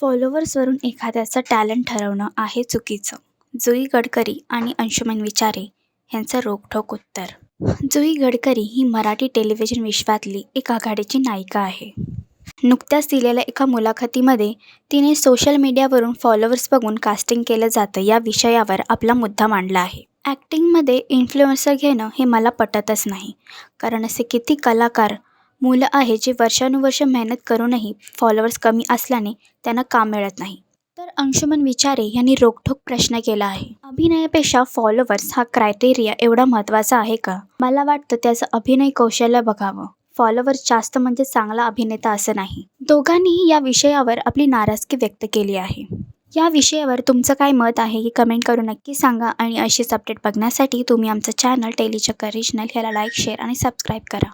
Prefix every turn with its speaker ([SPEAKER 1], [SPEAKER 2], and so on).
[SPEAKER 1] फॉलोवर्सवरून एखाद्याचं टॅलेंट ठरवणं आहे चुकीचं. जुई गडकरी आणि अंशुमन विचारे यांचं रोखठोक उत्तर. जुई गडकरी ही मराठी टेलिव्हिजन विश्वातली एक आघाडीची नायिका आहे. नुकत्याच दिलेल्या एका मुलाखतीमध्ये तिने सोशल मीडियावरून फॉलोवर्स बघून कास्टिंग केलं जातं या विषयावर आपला मुद्दा मांडला आहे. ॲक्टिंगमध्ये इन्फ्लुएन्सर घेणं हे मला पटतच नाही. कारण असे किती कलाकार मुलं आहे जे वर्षानुवर्ष मेहनत करूनही फॉलोअर्स कमी असल्याने त्यांना काम मिळत नाही. तर अंशुमन विचारे यांनी रोखठोक प्रश्न केला आहे. अभिनयापेक्षा फॉलोअर्स हा क्रायटेरिया एवढा महत्त्वाचा आहे का? मला वाटतं त्याचं अभिनय कौशल्य बघावं. फॉलोवर्स जास्त म्हणजे चांगला अभिनेता असं नाही. दोघांनीही या विषयावर आपली नाराजगी व्यक्त केली आहे. या विषयावर तुमचं काय मत आहे हे कमेंट करून नक्की सांगा आणि अशीच अपडेट बघण्यासाठी तुम्ही आमचं चॅनल टेलीचक्कर रिजनल ह्याला लाईक शेअर आणि सबस्क्राईब करा.